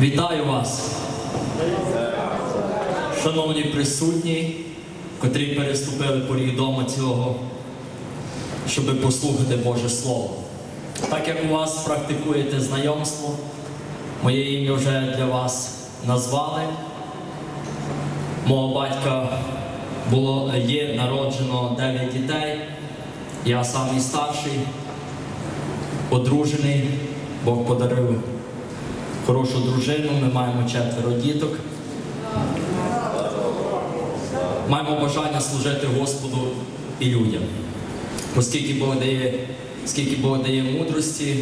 Вітаю вас, шановні присутні, котрі переступили поріг дому цього, щоб послухати Боже Слово. Так як у вас практикуєте знайомство, моє ім'я вже для вас назвали. Мого батька було, є народжено 9 дітей, я самий старший, одружений, Бог подарив хорошу дружину, ми маємо четверо діток. Маємо бажання служити Господу і людям. Оскільки Бог дає, скільки Бог дає мудрості,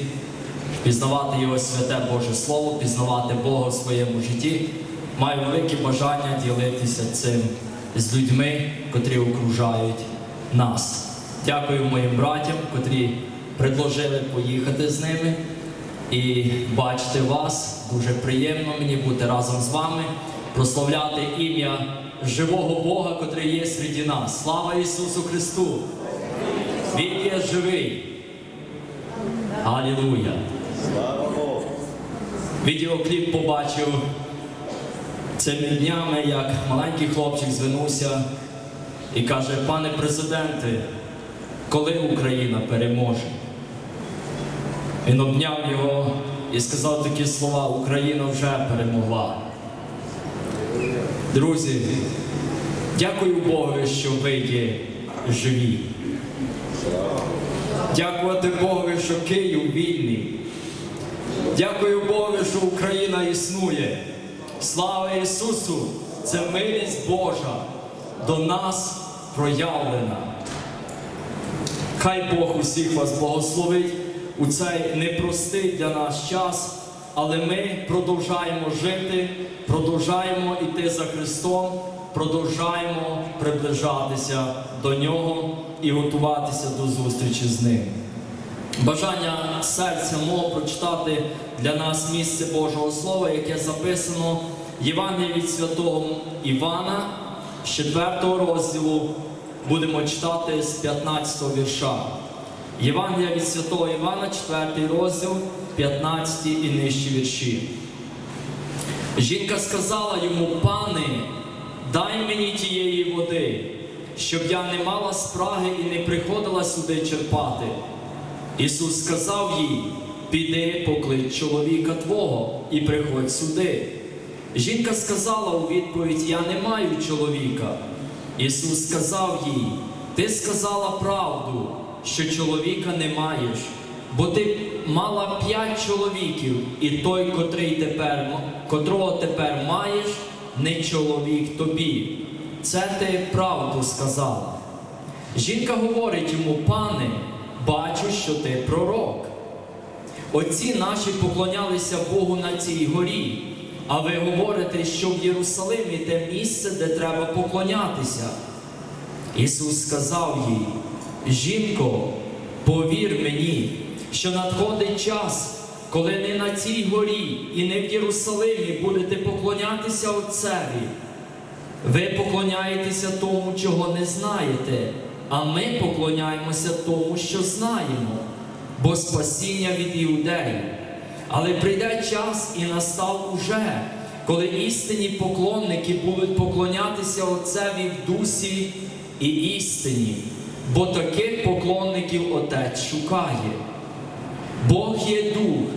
пізнавати Його святе Боже Слово, пізнавати Бога в своєму житті, маю велике бажання ділитися цим з людьми, котрі окружають нас. Дякую моїм братям, котрі предложили поїхати з ними і бачити вас. Дуже приємно мені бути разом з вами, прославляти ім'я живого Бога, котрий є серед нас. Слава Ісусу Христу! Він є живий. Алілуя! Відеокліп побачив цими днями, як маленький хлопчик звернувся і каже: пане президенте, коли Україна переможе? Він обняв його і сказав такі слова: Україна вже перемогла. Друзі, дякую Богу, що ви є живі. Дякувати Богу, що Київ вільний. Дякую Богу, що Україна існує. Слава Ісусу! Це милість Божа до нас проявлена. Хай Бог усіх вас благословить у цей непростий для нас час, але ми продовжаємо жити, продовжаємо йти за Христом, продовжаємо приближатися до Нього і готуватися до зустрічі з Ним. Бажання серця мого прочитати для нас місце Божого Слова, яке записано в Євангелії від святого Івана з 4 розділу. Будемо читати з 15 вірша. Євангелія від святого Івана, 4 розділ, 15 і нижчі вірші. Жінка сказала йому, пане, дай мені тієї води, щоб я не мала спраги і не приходила сюди черпати. Ісус сказав їй, піди поклич чоловіка твого і приходь сюди. Жінка сказала у відповідь: Я не маю чоловіка. Ісус сказав їй, Ти сказала правду, що чоловіка не маєш, бо ти мала п'ять чоловіків, і той, котрий тепер, котрого тепер маєш, не чоловік тобі. Це ти правду сказала. Жінка говорить йому, пане, бачу, що ти пророк. Отці наші поклонялися Богу на цій горі, а ви говорите, що в Єрусалимі те місце, де треба поклонятися. Ісус сказав їй, жінко, повір мені, що надходить час, коли не на цій горі і не в Єрусалимі будете поклонятися Отцеві. Ви поклоняєтеся тому, чого не знаєте, а ми поклоняємося тому, що знаємо, бо спасіння від іудеїв. Але прийде час і настав уже, коли істинні поклонники будуть поклонятися Отцеві в дусі і істині, бо таких поклонників Отець шукає. Бог є дух,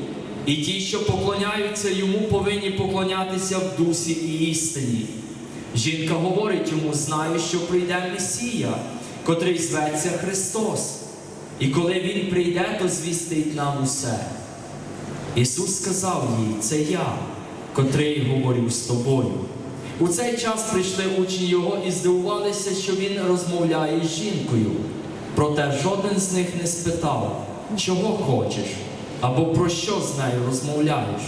і ті, що поклоняються йому, повинні поклонятися в дусі і істині. Жінка говорить йому, знаю, що прийде Месія, котрий зветься Христос. І коли Він прийде, то звістить нам усе. Ісус сказав їй, це я, котрий говорю з тобою. У цей час прийшли учні Його і здивувалися, що Він розмовляє з жінкою. Проте жоден з них не спитав, чого хочеш, або про що з нею розмовляєш.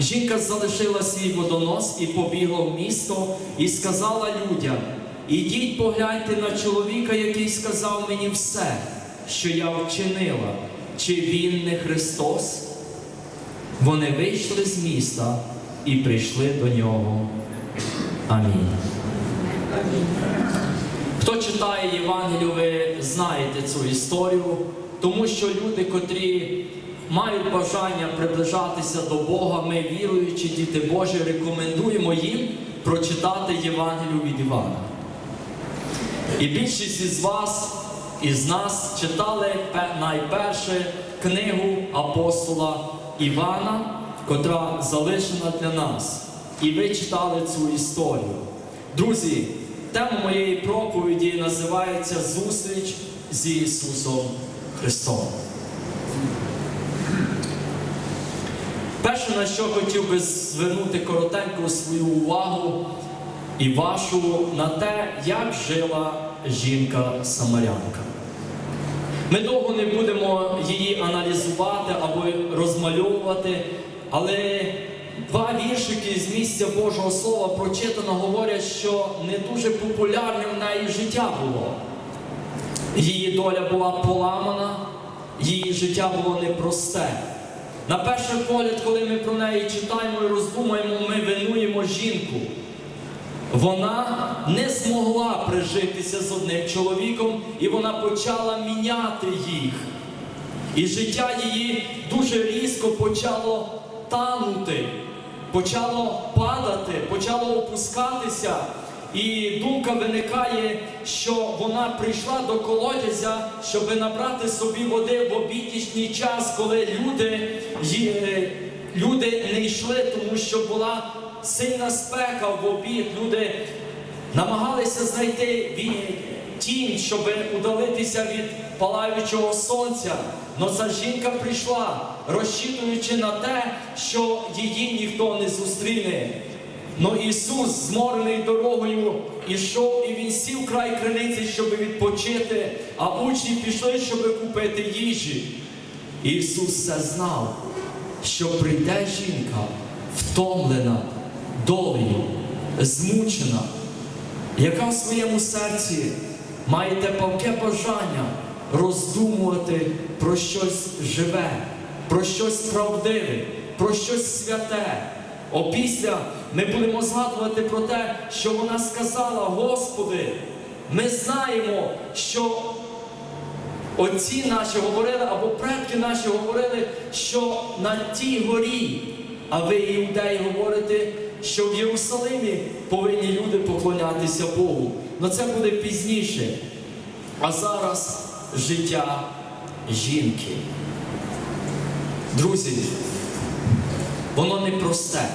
Жінка залишила свій водонос і побігла в місто і сказала людям: Ідіть погляньте на чоловіка, який сказав мені все, що я вчинила, чи він не Христос? Вони вийшли з міста і прийшли до нього. Амінь. Хто читає Євангелію, ви знаєте цю історію, тому що люди, котрі мають бажання приближатися до Бога, ми, віруючі діти Божі, рекомендуємо їм прочитати Євангелію від Івана. І більшість із вас, із нас читали найперше книгу апостола Івана, котра залишена для нас. І ви читали цю історію. Друзі, тема моєї проповіді називається Зустріч з Ісусом Христом. Перше, на що хотів би звернути коротенько свою увагу і вашу на те, як жила жінка-самарянка. Ми довго не будемо її аналізувати або розмальовувати, але два віршики з місця Божого Слова прочитано говорять, що не дуже популярним в неї життя було. Її доля була поламана, її життя було непросте. На перший погляд, коли ми про неї читаємо і роздумаємо, ми винуємо жінку. Вона не змогла прижитися з одним чоловіком, і вона почала міняти їх. І життя її дуже різко почало танути, почало падати, почало опускатися. І думка виникає, що вона прийшла до колодязя, щоб набрати собі води в обіднішній час, коли люди, е, люди не йшли, тому що була сильна спека в обід. Люди намагалися знайти тінь, щоб удалитися від палаючого сонця. Но ця жінка прийшла, розчитуючи на те, що її ніхто не зустріне. Но Ісус, зморений дорогою, ішов і він сів край криниці, щоб відпочити, а учні пішли, щоб купити їжі. Ісус все знав, що прийде жінка втомлена, долею, змучена, яка в своєму серці має те палке бажання роздумувати про щось живе, про щось правдиве, про щось святе. Опісля ми будемо згадувати про те, що вона сказала, Господи, ми знаємо, що отці наші говорили, або предки наші говорили, що на тій горі, а ви, іудеї, говорите, що в Єрусалимі повинні люди поклонятися Богу. Но це буде пізніше. А зараз життя жінки. Друзі, воно непросте.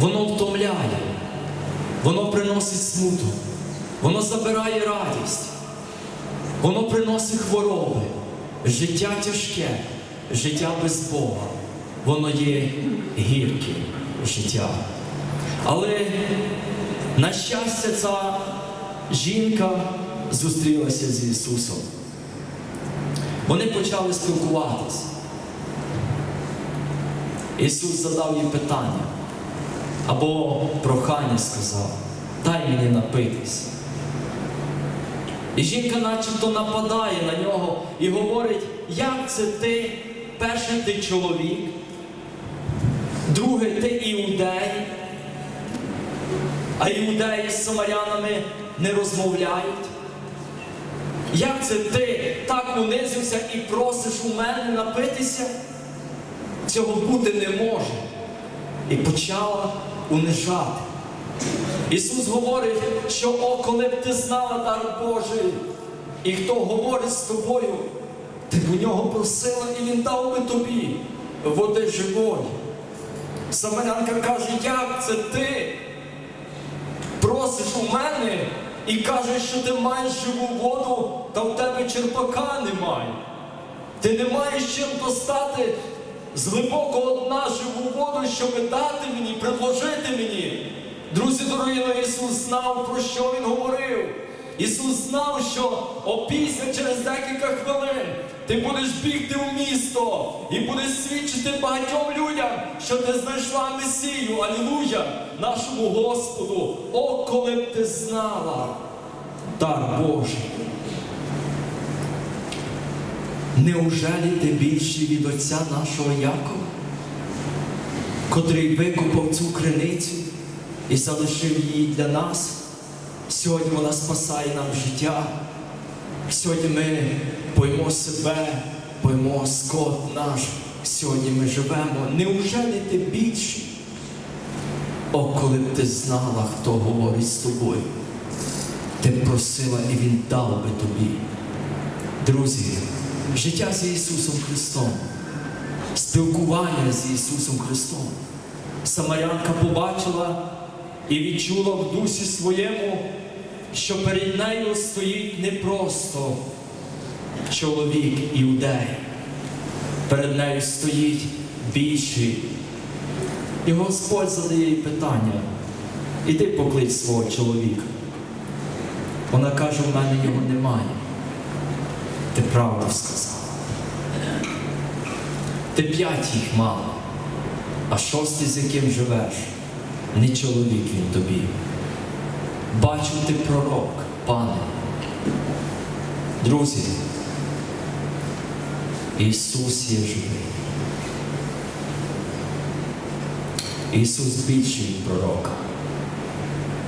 Воно втомляє, воно приносить смуток, воно забирає радість, воно приносить хвороби, життя тяжке, життя без Бога. Воно є гірке життя. Але, на щастя, ця жінка зустрілася з Ісусом. Вони почали спілкуватись. Ісус задав їй питання або прохання сказав, дай мені напитись. І жінка начебто нападає на нього і говорить, як це ти, перший ти чоловік, другий ти іудей, а іудеї з самарянами не розмовляють. Як це ти так унизився і просиш у мене напитися? Цього бути не може. І почала унижати. Ісус говорить, що о, коли б ти знала дар Божий, і хто говорить з тобою, ти б у нього просила, і він дав би тобі води живої. Самарянка каже, як це ти просиш у мене і кажеш, що ти маєш живу воду, та в тебе черпака немає. Ти не маєш чим достати з глибокого дна живу воду, щоб дати мені, предложити мені. Друзі дорогі, ну Ісус знав, про що Він говорив. Ісус знав, що опісля через декілька хвилин ти будеш бігти в місто і будеш свідчити багатьом людям, що ти знайшла Месію, Алілуя, нашому Господу. О, коли б ти знала дар Божий. Неужелі ти більший від Отця нашого Якова, котрий викупав цю криницю і залишив її для нас? Сьогодні вона спасає нам життя. Сьогодні ми поймо себе поймо, скот наш, сьогодні ми живемо. Неужели ти більший? О, коли б ти знала, хто говорить з тобою, ти б просила і Він дав би тобі. Друзі, життя з Ісусом Христом, спілкування з Ісусом Христом. Самарянка побачила і відчула в дусі своєму, що перед нею стоїть не просто чоловік іудей. Перед нею стоїть більший. І Господь задає їй питання: іди поклич свого чоловіка. Вона каже, в мене його немає. Ти правду сказав. Ти п'ять їх мала, а шостий, з яким живеш, не чоловік він тобі. Бачу, ти пророк, пане. Друзі, Ісус є живий. Ісус більший від пророка.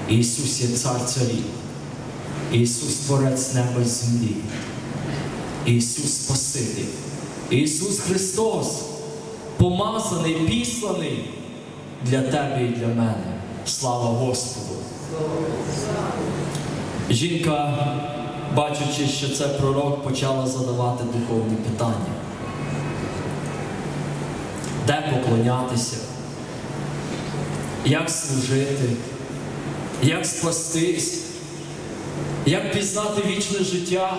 Ісус є цар царів. Ісус творець неба і землі. Ісус Спаситель. Ісус Христос, помазаний, післаний для тебе і для мене. Слава Господу! Жінка, бачачи, що це пророк, почала задавати духовні питання. Де поклонятися? Як служити? Як спастись? Як пізнати вічне життя?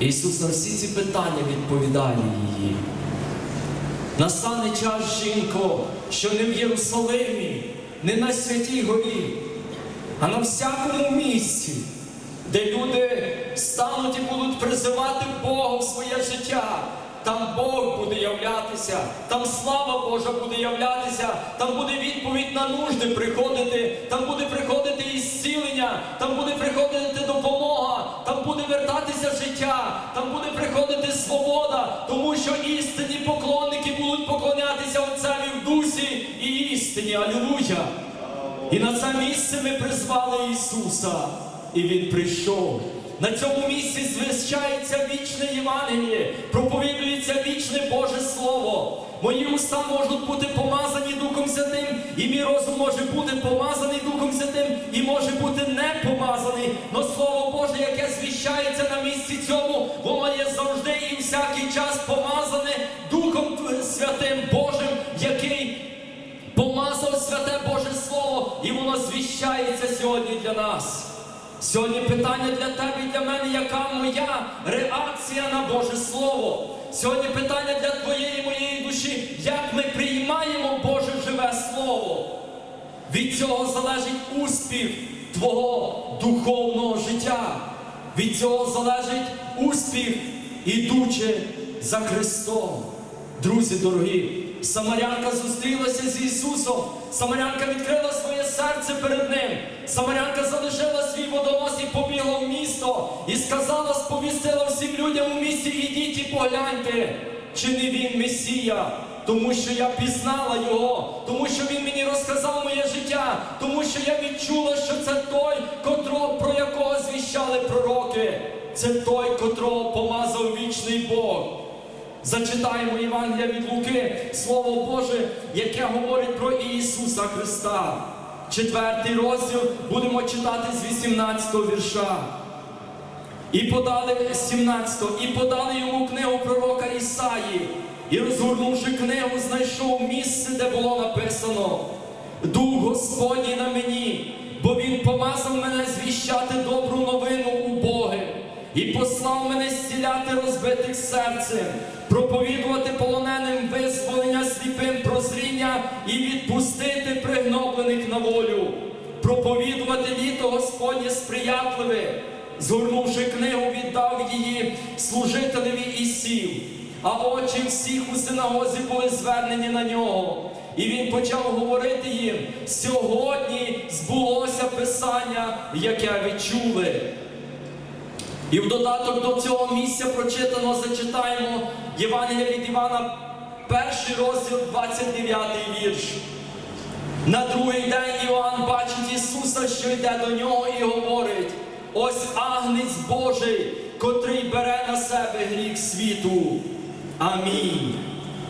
Ісус на всі ці питання відповідає її. Настане час, жінко, що не в Єрусалимі, не на святій горі, а на всякому місці, де люди стануть і будуть призивати Бога в своє життя. Там Бог буде являтися, там слава Божа буде являтися, там буде відповідь на нужди приходити, там буде приходити ісцілення, там буде приходити допомога, там буде вертатися життя, там буде приходити свобода, тому що істинні поклонники будуть поклонятися Отцеві в дусі і істині. Алілуя! І на це місце ми призвали Ісуса, і Він прийшов. На цьому місці звіщається вічне Євангеліє, проповідується вічне Боже Слово. Мої уста можуть бути помазані Духом Святим, і мій розум може бути помазаний Духом Святим, і може бути не помазаний. Но Слово Боже, яке звіщається на місці цьому, воно є завжди і всякий час помазане Духом Святим Божим, який помазав святе Боже Слово, і воно звіщається сьогодні для нас. Сьогодні питання для тебе і для мене, яка моя реакція на Боже Слово. Сьогодні питання для твоєї моєї душі, як ми приймаємо Боже живе Слово. Від цього залежить успіх твого духовного життя. Від цього залежить успіх, ідучи за Христом. Друзі дорогі, Самарянка зустрілася з Ісусом. Самарянка відкрила своє серце перед Ним. Самарянка залишила свій водонос і побігла в місто і сказала, сповістила всім людям у місті, ідіть і погляньте, чи не він Месія. Тому що я пізнала його, тому що він мені розказав моє життя, тому що я відчула, що це той, котро, про якого звіщали пророки. Це той, котрого помазав вічний Бог. Зачитаємо Євангелія від Луки, Слово Боже, яке говорить про Ісуса Христа. Четвертий розділ будемо читати з 18 вірша. І подали з 17 і подали йому книгу пророка Ісаї. І розгорнувши книгу, знайшов місце, де було написано: Дух Господній на мені, бо Він помазав мене звіщати добру новину у Боги і послав мене зціляти розбитих серцем, проповідувати полоненим визволення сліпим прозріння і відпустити пригноблених на волю, проповідувати літо Господнє сприятливе, згорнувши книгу, віддав її служителеві і сів, а очі всіх у синагозі були звернені на нього. І він почав говорити їм: сьогодні збулося Писання, яке відчули. І в додаток до цього місця прочитано зачитаємо Євангелія від Івана, перший розділ, 29 вірш. На другий день Іоанн бачить Ісуса, що йде до нього, і говорить: ось агнець Божий, котрий бере на себе гріх світу. Амінь.